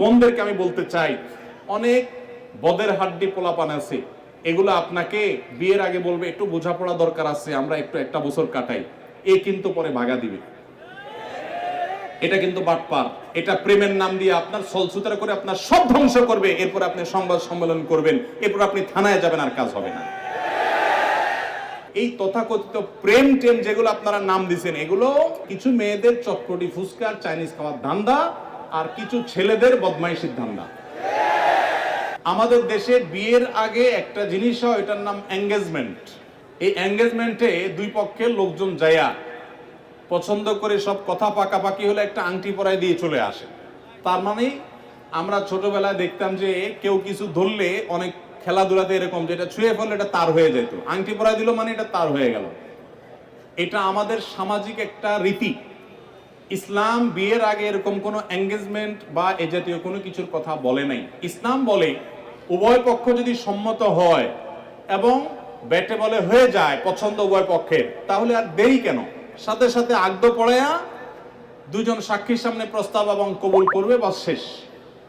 বোনদেরকে আমি বলতে চাই, অনেক বদের হাড্ডি পোলাপান আছে, এগুলো আপনাকে বিয়ের আগে বলবে, একটু বোঝাপড়া দরকার আছে, আমরা একটু একটা বছর কাটাই, এ কিন্তু পরে ভাগা দিবে। এটা কিন্তু বাটপার, এটা প্রেমের নাম দিয়ে আপনার সলসুতারা করে আপনার সব ধ্বংস করবে, এরপর আপনি সংবাদ সম্মেলন করবেন, এরপর আপনি থানায় যাবেন আর কাজ হবে না। এই তথাকথিত প্রেম টেম যেগুলো আপনারা নাম দিছেন, এগুলো কিছু মেয়েদের চটপটি ফুচকা, চাইনিজ খাওয়ার ধান্দা আর কিছু ছেলেদের বদমাইশির ধান্দা আমাদের দেশে বিয়ের আগে একটা জিনিস হয় এটার নাম এঙ্গেজমেন্ট এই এঙ্গেজমেন্টে দুই পক্ষের লোকজন যায়া পছন্দ করে সব কথা পাকাপাকি হলে একটা আংটি পরায় দিয়ে চলে আসে। তার মানে আমরা ছোটবেলায় দেখতাম যে কেউ কিছু ধরলে অনেক খেলাধুলাতে এরকম যেটা ছুঁয়ে ফেললে এটা তার হয়ে যেত। আংটি পরায় দিল মানে এটা তার হয়ে গেল। এটা আমাদের সামাজিক একটা রীতি। ইসলাম বিয়ের আগে এরকম কোনো এঙ্গেজমেন্ট বা এ জাতীয় কোনো কিছুর কথা বলে নাই। ইসলাম বলে, উভয় পক্ষ যদি সম্মত হয় এবং ব্যাটে বলে হয়ে যায়, পছন্দ উভয় পক্ষের, তাহলে আর দেরি কেন? সাথে সাথে আগদ পড়ায়া দুজন সাক্ষীর সামনে প্রস্তাব এবং কবুল করবে বা শেষ।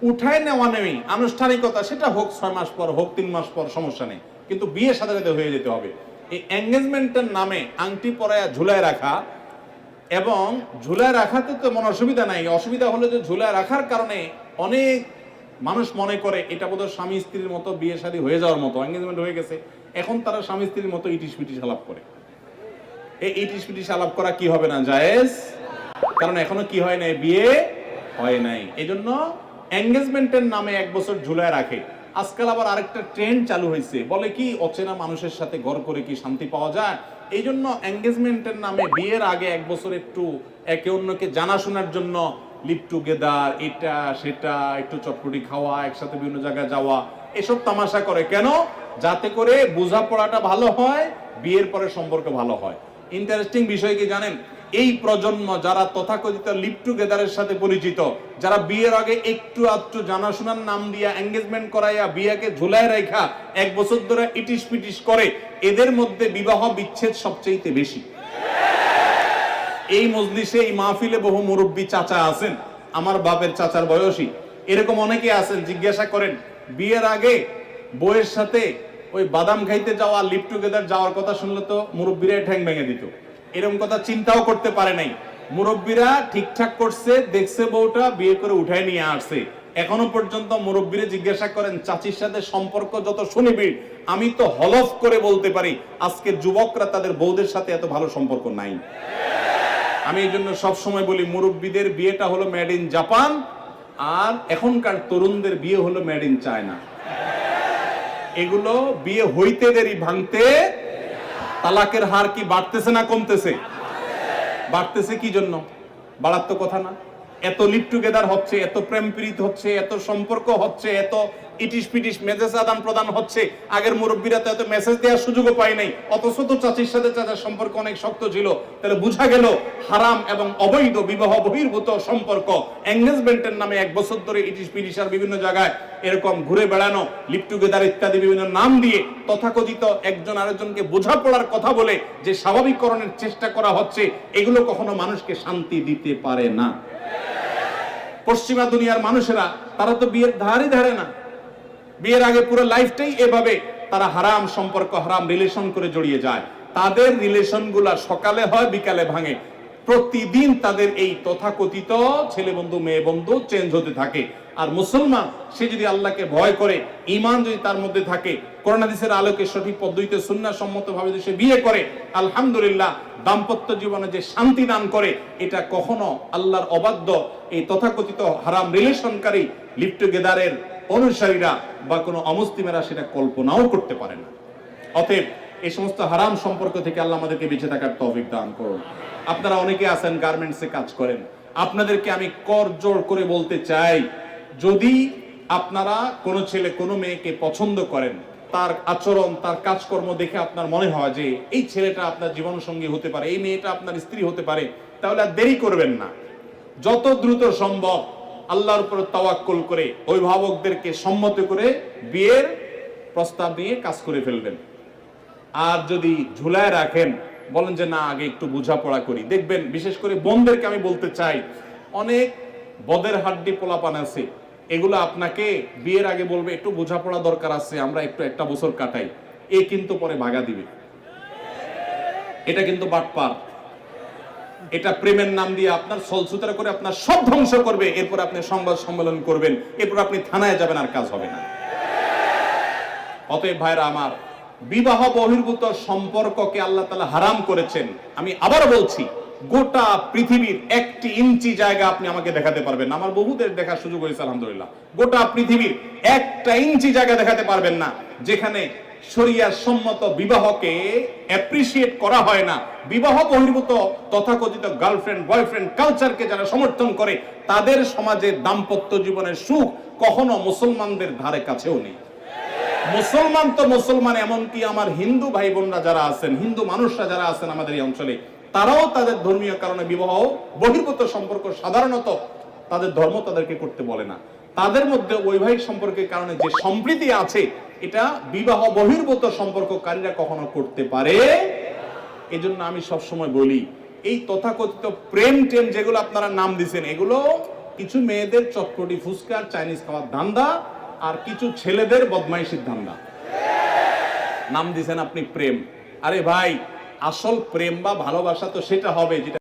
উঠায় নেওয়া নেই, আনুষ্ঠানিকতা সেটা হোক ছয় মাস পর হোক, তিন মাস পর, সমস্যা নেই। কিন্তু বিয়ে সাথে সাথে হয়ে যেতে হবে। এই এঙ্গেজমেন্টের নামে আংটি পরায়া ঝুলায় রাখা এবং ঝুলায় রাখাতে তো মনে অসুবিধা নাই। অসুবিধা হলো যে ঝুলায় রাখার কারণে অনেক মানুষ মনে করে এটা বোধহয় স্বামী স্ত্রীর মতো বিয়ে শাদী হয়ে যাওয়ার মতো এঙ্গেজমেন্ট হয়ে গেছে। এখন তারা স্বামী স্ত্রীর মতো ইটিস পিটিস আলাপ করে। এই ইটিস পিটিস আলাপ করা কি হবে না জায়েজ? কারণ এখনও কি হয় নাই? বিয়ে হয় নাই। এই জন্য এঙ্গেজমেন্টের নামে এক বছর ঝুলায় রাখে। আজকাল আবার আরেকটা ট্রেন্ড চালু হয়েছে। বলে কি, অচেনা মানুষের সাথে ঘর করে কি শান্তি পাওয়া যায়? এই জন্য এঙ্গেজমেন্টের নামে বিয়ের আগে এক বছর একটু একে অন্যকে জানাশোনার জন্য লিভ টুগেদার এটা, সেটা, একটু চটপটি খাওয়া, একসাথে বিভিন্ন জায়গায় যাওয়া, এসব তামাশা করে। কেন? যাতে করে বোঝাপড়াটা ভালো হয়, বিয়ের পরে সম্পর্ক ভালো হয়। ইন্টারেস্টিং বিষয় কি জানেন? এই প্রজন্ম যারা তথাকথিত লিভ টুগেদারের সাথে পরিচিত, যারা বিয়ের আগে একটু আধটু জানাশোনার নাম দিয়া এঙ্গেজমেন্ট করাইয়া বিয়াকে ঝুলায় রেখা এক বছর ধরে ইটিস পিটিস করে, এদের মধ্যে বিবাহ বিচ্ছেদ সবচেয়ে বেশি। এই মজলিসে এই মাহফিলে বহু মুরব্বী চাচা আছেন, আমার বাপের চাচার বয়সী। এরকম অনেকে আছেন, জিজ্ঞাসা করেন, বিয়ের আগে বইয়ের সাথে ওই বাদাম খাইতে যাওয়া লিভ টুগেদার যাওয়ার কথা শুনলে তো মুরব্বীরা ঠ্যাং ভেঙে দিত। এরকম কথা চিন্তাও করতে পারে নাই। মুরব্বীরা ঠিকঠাক করছে, দেখছে বউটা, বিয়ে করে উঠায় নিয়ে আসছে। এখনও পর্যন্ত মুরব্বীরা জিজ্ঞাসা করেন, চাচির সাথে সম্পর্ক যত শুনিবি আমি তো হলফ করে বলতে পারি, আজকে যুবকরা তাদের বউদের সাথে এত ভালো সম্পর্ক নাই। আমি এই জন্য সবসময় বলি, মুরব্বীদের বিয়েটা হলো মেড ইন জাপান আর এখনকার তরুণদের বিয়ে হলো মেড ইন চায়না এগুলো বিয়ে হইতে দেরি ভাঙতে তালাকের হার কি বাড়তেছে না কমতেছে? বাড়তেছে কি জন্য? বাড়ার তো কথা না। এত লিভ টুগেদার হচ্ছে, এত প্রেম প্রীত হচ্ছে, এত সম্পর্ক হচ্ছে, এত ইটিস পিটিস মেসেজ আদান প্রদান হচ্ছে। আগের মুরব্বীরা তো এত মেসেজ দেওয়ার সুযোগও পায় নাই। অথচ তো চাচির সাথে চাচার সম্পর্ক অনেক শক্ত ছিল। তাহলে বোঝা গেল হারাম এবং অবৈধ বিবাহ বহির্ভূত সম্পর্ক। এঙ্গেজমেন্টের নামে এক বছর ধরে ইটিস পিটিস আর বিভিন্ন জায়গায় এরকম ঘুরে বেড়ানো লিভ টুগেদার ইত্যাদি বিভিন্ন নাম দিয়ে তথাকথিত একজন আরেকজনকে বোঝাপড়ার কথা বলে যে স্বাভাবিককরণের চেষ্টা করা হচ্ছে, এগুলো কখনো মানুষকে শান্তি দিতে পারে না। পশ্চিমা দুনিয়ার মানুষেরা, তারা তো বিয়ের ধারই ধারে না। বিয়ের আগে পুরো লাইফটাই এভাবে তারা হারাম সম্পর্ক, হারাম রিলেশন করে জড়িয়ে যায়। তাদের রিলেশন সকালে হয়, বিকালে ভাঙে। প্রতিদিন তাদের এই তথাকথিত ছেলে বন্ধু, মেয়ে বন্ধু চেঞ্জ হতে থাকে। আর মুসলমান, সে যদি আল্লাহকে ভয় করে ইমান যদি তার মধ্যে থাকে করোনাদিসের আলোকে সঠিক পদ্ধতিতে সম্মত ভাবে সে বিয়ে করে, আলহামদুলিল্লাহ দাম্পত্য জীবনে যে শান্তি দান করে, এটা কখনো আল্লাহর অবাধ্য এই তথাকথিত হারাম রিলেশনকারী লিভ টুগেদারের অনুসারীরা বা কোনো অমুসলিমেরা সেটা কল্পনাও করতে পারে না। অতএব এই সমস্ত হারাম সম্পর্ক থেকে আল্লাহ আমাদেরকে বেঁচে থাকার তৌফিক দান করুন। আপনারা অনেকে আছেন গার্মেন্টসে কাজ করেন। আপনাদেরকে আমি কর জোর করে বলতে চাই, যদি আপনারা কোনো ছেলে, কোনো মেয়েকে পছন্দ করেন, তার আচরণ, তার কাজকর্ম দেখে আপনার মনে হয় যে এই ছেলেটা আপনার জীবন সঙ্গী হতে পারে, এই মেয়েটা আপনার স্ত্রী হতে পারে, তাহলে আর দেরি করবেন না। যত দ্রুত সম্ভব আল্লাহর উপর তাওয়াক্কুল করে অভিভাবকদেরকে সম্মত করে বিয়ের প্রস্তাব নিয়ে কাজ করে ফেলবেন। আর যদি ঝুলায় রাখেন, বলেন যে, না, আগে একটু বোঝাপড়া করি। দেখবেন, বিশেষ করে বোনদেরকে আমি বলতে চাই, অনেক বদের হাড্ডি পোলাপান আছে। এগুলো আপনাকে বিয়ের আগে বলবে, একটু বোঝাপড়া দরকার আছে, আমরা একটু একটা বছর কাটাই। এ কিন্তু পরে ভাগা দিবে। এটা কিন্তু বাটপার। এটা প্রেমের নাম দিয়ে আপনার সলসুতারা করে আপনার সব ধ্বংস করবে, এরপর আপনি সংবাদ সম্মেলন করবেন, এরপর আপনি থানায় যাবেন আর কাজ হবে না। অতএব ভাইরা আমার, বিবাহ বহির্ভূত সম্পর্ককে আল্লাহ তালা হারাম করেছেন। আমি আবার বলছি, গোটা পৃথিবীর একটি ইঞ্চি জায়গা আপনি আমাকে দেখাতে পারবেন আমার বহুদের দেখার সুযোগ হয়েছে, আলহামদুলিল্লাহ। গোটা পৃথিবীর একটা ইঞ্চি জায়গা দেখাতে পারবেন না, যেখানে শরিয়া সম্মত বিবাহকে অ্যাপ্রিসিয়েট করা হয় না। বিবাহ বহির্ভূত তথাকথিত গার্লফ্রেন্ড বয়ফ্রেন্ড কালচারকে যারা সমর্থন করে, তাদের সমাজে দাম্পত্য জীবনের সুখ কখনো মুসলমানদের ধারে কাছেও নেই। মুসলমান তো মুসলমান, এমনকি আমার হিন্দু ভাই বোনরা যারা আছেন, হিন্দু মানুষরা যারা আছেন আমাদের এই অঞ্চলে, তারাও তাদের ধর্মীয় কারণে বিবাহ বহির্ভূত সম্পর্ক সাধারণত তাদের ধর্ম তাদেরকে করতে বলে না। তাদের মধ্যে বৈবাহিক সম্পর্কের কারণে যে সম্প্রীতি আছে এটা বিবাহ বহির্ভূত সম্পর্ককারীরা কখনো করতে পারে। এজন্য আমি সব সময় বলি, এই তথাকথিত প্রেম টেম যেগুলো আপনারা নাম দিছেন, এগুলো কিছু মেয়েদের চটপটি ফুচকার চাইনিজ খাওয়ার ধান্দা, আর কিছু ছেলেদের বদমাইশির ধান্দা। নাম দিছেন আপনি প্রেম। আরে ভাই, আসল প্রেম বা ভালোবাসা তো সেটা হবে, যেটা